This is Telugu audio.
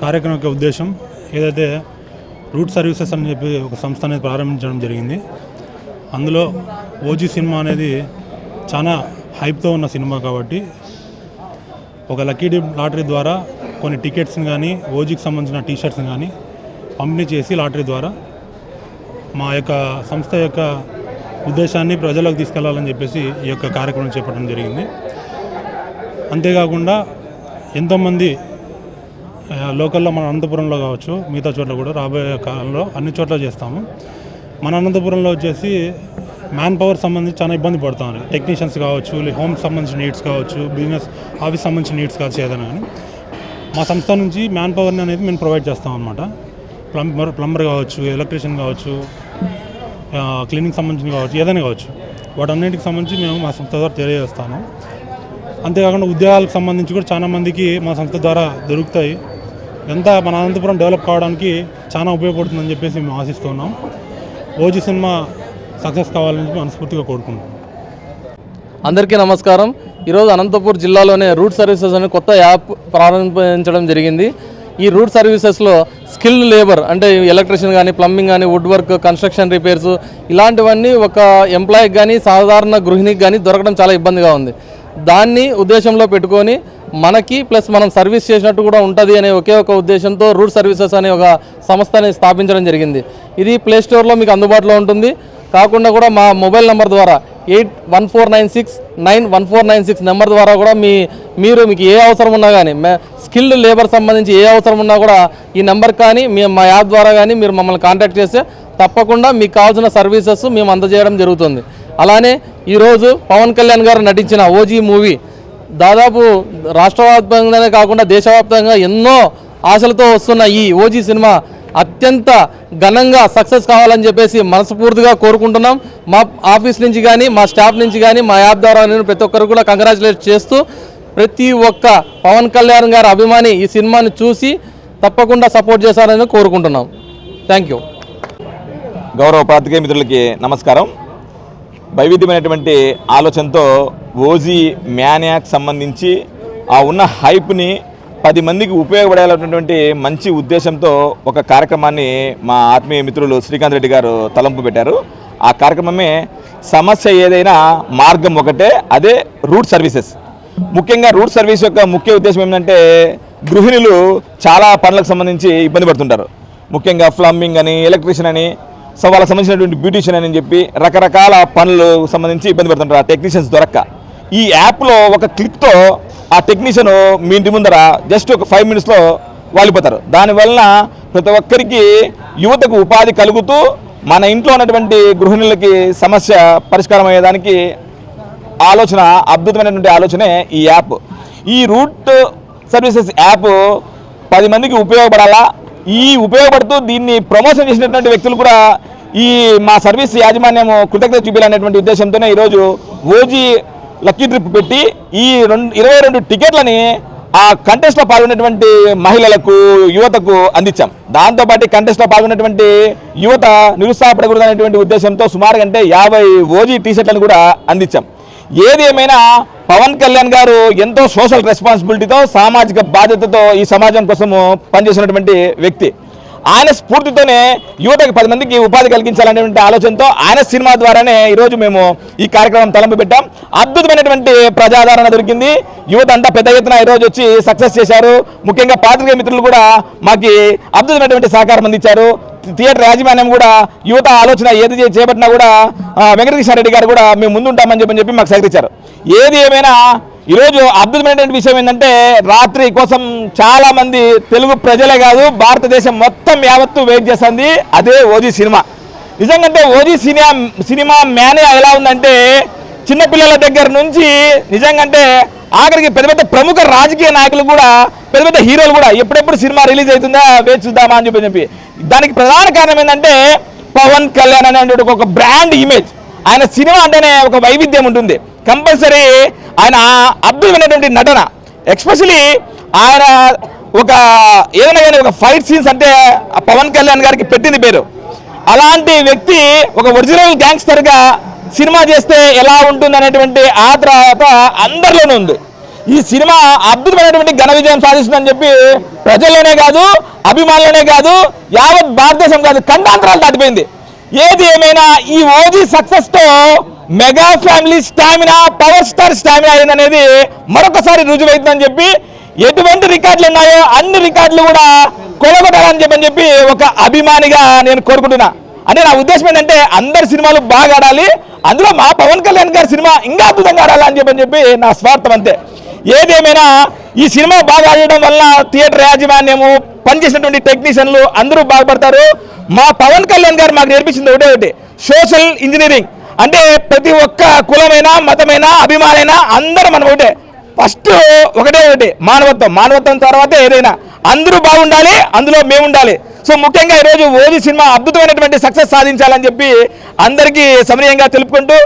కార్యక్రమం యొక్క ఉద్దేశం ఏదైతే రూట్ సర్వీసెస్ అని చెప్పి ఒక సంస్థ అనేది ప్రారంభించడం జరిగింది. అందులో ఓజీ సినిమా అనేది చాలా హైప్తో ఉన్న సినిమా కాబట్టి ఒక లక్కీ డిప్ లాటరీ ద్వారా కొన్ని టికెట్స్ని కానీ ఓజీకి సంబంధించిన టీషర్ట్స్ని కానీ పంపిణీ చేసి లాటరీ ద్వారా మా యొక్క సంస్థ యొక్క ఉద్దేశాన్ని ప్రజలకు తీసుకెళ్ళాలని చెప్పేసి ఈ యొక్క కార్యక్రమం చేపట్టడం జరిగింది. అంతేకాకుండా ఎంతోమంది లోకల్లో మన అనంతపురంలో కావచ్చు మిగతా చోట్ల కూడా రాబోయే కాలంలో అన్ని చోట్ల చేస్తాము. మన అనంతపురంలో వచ్చేసి మ్యాన్ పవర్ సంబంధించి చాలా ఇబ్బంది పడుతున్నారు. టెక్నీషియన్స్ కావచ్చు హోమ్ సంబంధించిన నీడ్స్ కావచ్చు బిజినెస్ ఆఫీస్ సంబంధించిన నీడ్స్ కావచ్చు ఏదైనా కానీ. మా సంస్థ నుంచి మ్యాన్ పవర్ని అనేది మేము ప్రొవైడ్ చేస్తాం అనమాట ప్లంబర్ ప్లంబర్ కావచ్చు ఎలక్ట్రీషియన్ కావచ్చు క్లీనింగ్ సంబంధించిన కావచ్చు ఏదైనా కావచ్చు. వాటన్నిటికి సంబంధించి మేము మా సంస్థ ద్వారా తెలియజేస్తాము. అంతేకాకుండా ఉద్యోగాలకు సంబంధించి కూడా చాలా మందికి మా సంస్థ ద్వారా దొరుకుతాయి. ఎంత మన అనంతపురం డెవలప్ కావడానికి చాలా ఉపయోగపడుతుందని చెప్పేసి మేము ఆశిస్తున్నాం. ఓజీ సినిమా సక్సెస్ కావాలని మనస్ఫూర్తిగా కోరుకుంటున్నాం. అందరికీ నమస్కారం. ఈరోజు అనంతపూర్ జిల్లాలోనే రూట్ సర్వీసెస్ అనే కొత్త యాప్ ప్రారంభించడం జరిగింది. ఈ రూట్ సర్వీసెస్లో స్కిల్డ్ లేబర్ అంటే ఎలక్ట్రిషియన్ కానీ ప్లంబింగ్ కానీ వుడ్ వర్క్ కన్స్ట్రక్షన్ రిపేర్స్ ఇలాంటివన్నీ ఒక ఎంప్లాయీకి కానీ సాధారణ గృహిణికి కానీ దొరకడం చాలా ఇబ్బందిగా ఉంది. దాన్ని ఉద్దేశంలో పెట్టుకొని మనకి ప్లస్ మనం సర్వీస్ చేసినట్టు కూడా ఉంటుంది అనే ఒకే ఒక ఉద్దేశంతో రూట్ సర్వీసెస్ అనే ఒక సంస్థని స్థాపించడం జరిగింది. ఇది ప్లే స్టోర్లో మీకు అందుబాటులో ఉంటుంది. కాకుండా కూడా మా మొబైల్ నెంబర్ ద్వారా eight one four nine six nine one four nine six number ద్వారా కూడా మీ మీరు మీకు ఏ అవసరం ఉన్నా కానీ స్కిల్డ్ లేబర్ సంబంధించి ఏ అవసరం ఉన్నా కూడా ఈ నెంబర్ కానీ మీ మా యాప్ ద్వారా కానీ మీరు మమ్మల్ని కాంటాక్ట్ చేస్తే తప్పకుండా మీకు కావాల్సిన సర్వీసెస్ మేము అందజేయడం జరుగుతుంది. అలానే ఈరోజు పవన్ కళ్యాణ్ గారు నటించిన ఓజీ మూవీ దాదాపు రాష్ట్రవ్యాప్తంగానే కాకుండా దేశవ్యాప్తంగా ఎన్నో ఆశలతో వస్తున్న ఈ ఓజీ సినిమా అత్యంత ఘనంగా సక్సెస్ కావాలని చెప్పేసి మనస్ఫూర్తిగా కోరుకుంటున్నాం. మా ఆఫీస్ నుంచి కానీ మా స్టాఫ్ నుంచి కానీ మా యాప్ ద్వారా నేను ప్రతి ఒక్కరు కూడా కంగ్రాచులేట్ చేస్తూ ప్రతి ఒక్క పవన్ కళ్యాణ్ గారి అభిమాని ఈ సినిమాని చూసి తప్పకుండా సపోర్ట్ చేశారని కోరుకుంటున్నాం. థ్యాంక్ యూ గౌరవ పాత్రికేయ మిత్రులకి నమస్కారం. వైవిధ్యమైనటువంటి ఆలోచనతో ఓజీ మ్యానియాక్ సంబంధించి ఆ ఉన్న హైప్ని పది మందికి ఉపయోగపడేటటువంటి మంచి ఉద్దేశంతో ఒక కార్యక్రమాన్ని మా ఆత్మీయ మిత్రులు శ్రీకాంత్ రెడ్డి గారు తలంపు పెట్టారు. ఆ కార్యక్రమమే సమస్య ఏదైనా మార్గం ఒకటే అదే రూట్ సర్వీసెస్. ముఖ్యంగా రూట్ సర్వీస్ యొక్క ముఖ్య ఉద్దేశం ఏంటంటే గృహిణులు చాలా పనులకు సంబంధించి ఇబ్బంది పడుతుంటారు. ముఖ్యంగా ప్లంబింగ్ అని ఎలక్ట్రీషియన్ అని సో వాళ్ళకి సంబంధించినటువంటి బ్యూటీషియన్ అని చెప్పి రకరకాల పనులు సంబంధించి ఇబ్బంది పడుతుంటారు ఆ టెక్నీషియన్స్ దొరక్క. ఈ యాప్లో ఒక క్లిక్తో ఆ టెక్నీషియన్ మీ ఇంటి ముందర జస్ట్ ఒక ఫైవ్ మినిట్స్లో వాలిపోతారు. దానివలన ప్రతి ఒక్కరికి యువతకు ఉపాధి కలుగుతూ మన ఇంట్లో ఉన్నటువంటి గృహిణులకి సమస్య పరిష్కారం అయ్యేదానికి ఆలోచన అద్భుతమైనటువంటి ఆలోచనే ఈ యాప్. ఈ రూట్ సర్వీసెస్ యాప్ పది మందికి ఉపయోగపడాలా? ఈ ఉపయోగపడుతూ దీన్ని ప్రమోషన్ చేసినటువంటి వ్యక్తులు కూడా ఈ మా సర్వీస్ యాజమాన్యం కృతజ్ఞత చూపించాలనేటువంటి ఉద్దేశంతోనే ఈరోజు ఓజీ లక్కీ ట్రిప్ పెట్టి ఈ రెండు ఇరవై రెండు టికెట్లని ఆ కంటెస్ట్లో పాల్గొనేటువంటి మహిళలకు యువతకు అందించాం. దాంతోపాటు కంటెస్ట్లో పాల్గొన్నటువంటి యువత నిరుత్సాహపడకూడదు అనేటువంటి ఉద్దేశంతో సుమారు అంటే యాభై ఓజీ టీషర్ట్లను కూడా అందించాం. ఏది ఏమైనా పవన్ కళ్యాణ్ గారు ఎంతో సోషల్ రెస్పాన్సిబిలిటీతో సామాజిక బాధ్యతతో ఈ సమాజం కోసము పనిచేసినటువంటి వ్యక్తి. ఆయన స్ఫూర్తితోనే యువతకు పది మందికి ఉపాధి కలిగించాలనేటువంటి ఆలోచనతో ఆయన సినిమా ద్వారానే ఈరోజు మేము ఈ కార్యక్రమం తలంపు పెట్టాం అద్భుతమైనటువంటి ప్రజాదరణ దొరికింది. యువత అంతా పెద్ద ఎత్తున ఈరోజు వచ్చి సక్సెస్ చేశారు. ముఖ్యంగా పాత్రికేయ మిత్రులు కూడా మాకు అద్భుతమైనటువంటి సహకారం అందించారు. థియేటర్ యాజమాన్యం కూడా యువత ఆలోచన ఏది చేపట్టినా కూడా వెంకటకృష్ణారెడ్డి రెడ్డి గారు కూడా మేము ముందుంటామని చెప్పని చెప్పి మాకు సహకరించారు. ఏది ఏమైనా ఈరోజు అద్భుతమైనటువంటి విషయం ఏంటంటే రాత్రి కోసం చాలా మంది తెలుగు ప్రజలే కాదు భారతదేశం మొత్తం యావత్తు వెయిట్ చేస్తుంది. అదే ఓజీ సినిమా. నిజంగా ఓజీ సినిమా సినిమా మేనే ఎలా ఉందంటే చిన్నపిల్లల దగ్గర నుంచి నిజంగా ఆఖరికి పెద్ద పెద్ద ప్రముఖ రాజకీయ నాయకులు కూడా పెద్ద పెద్ద హీరోలు కూడా ఎప్పుడెప్పుడు సినిమా రిలీజ్ అవుతుందా వేచి చూద్దామా అని చెప్పి చెప్పి. దానికి ప్రధాన కారణం ఏంటంటే పవన్ కళ్యాణ్ అనేటువంటి ఒక బ్రాండ్ ఇమేజ్ ఆయన సినిమా అంటేనే ఒక వైవిధ్యం ఉంటుంది. కంపల్సరీ ఆయన అద్భుతమైనటువంటి నటన ఎక్స్పెషలీ ఆయన ఒక ఏదైనా కానీ ఒక ఫైట్ సీన్స్ అంటే పవన్ కళ్యాణ్ గారికి పెట్టింది పేరు. అలాంటి వ్యక్తి ఒక ఒరిజినల్ గ్యాంగ్స్టర్గా సినిమా చేస్తే ఎలా ఉంటుంది అనేటువంటి ఆత్రత అందరిలోనూ ఉంది. ఈ సినిమా అద్భుతమైనటువంటి ఘన విజయం సాధిస్తుందని చెప్పి ప్రజల్లోనే కాదు అభిమానులనే కాదు యావత్ భారతదేశం కాదు ఖండాంతరాలు దాటిపోయింది. ఏది ఏమైనా ఈ OG సక్సెస్తో mega family stamina power star stamina అయిందనేది మరొకసారి రుజువైందని చెప్పి ఎటువంటి రికార్డులు ఉన్నాయో అన్ని రికార్డులు కూడా కొలగొట్టాలని చెప్పని చెప్పి ఒక అభిమానిగా నేను కోరుకుంటున్నా. అంటే నా ఉద్దేశం ఏంటంటే అందరి సినిమాలు బాగా ఆడాలి అందులో మా పవన్ కళ్యాణ్ గారి సినిమా ఇంకా అద్భుతంగా ఆడాలి అని చెప్పని చెప్పి నా స్వార్థం అంతే. ఏదేమైనా ఈ సినిమా బాగా ఆడడం వల్ల థియేటర్ యాజమాన్యము పనిచేసినటువంటి టెక్నీషియన్లు అందరూ బాగుపడతారు మా పవన్ కళ్యాణ్ గారు మాకు నేర్పించింది ఒకటే ఒకటి సోషల్ ఇంజనీరింగ్. అంటే ప్రతి ఒక్క కులమైనా మతమైనా అభిమానైనా అందరూ మనం ఒకటే. ఫస్ట్ ఒకటే ఒకటి మానవత్వం. మానవత్వం తర్వాత ఏదైనా. అందరూ బాగుండాలి అందులో మేము ఉండాలి సో ముఖ్యంగా ఈరోజు ఓజీ సినిమా అద్భుతమైనటువంటి సక్సెస్ సాధించాలని చెప్పి అందరికీ సమనీయంగా తెలుపుకుంటూ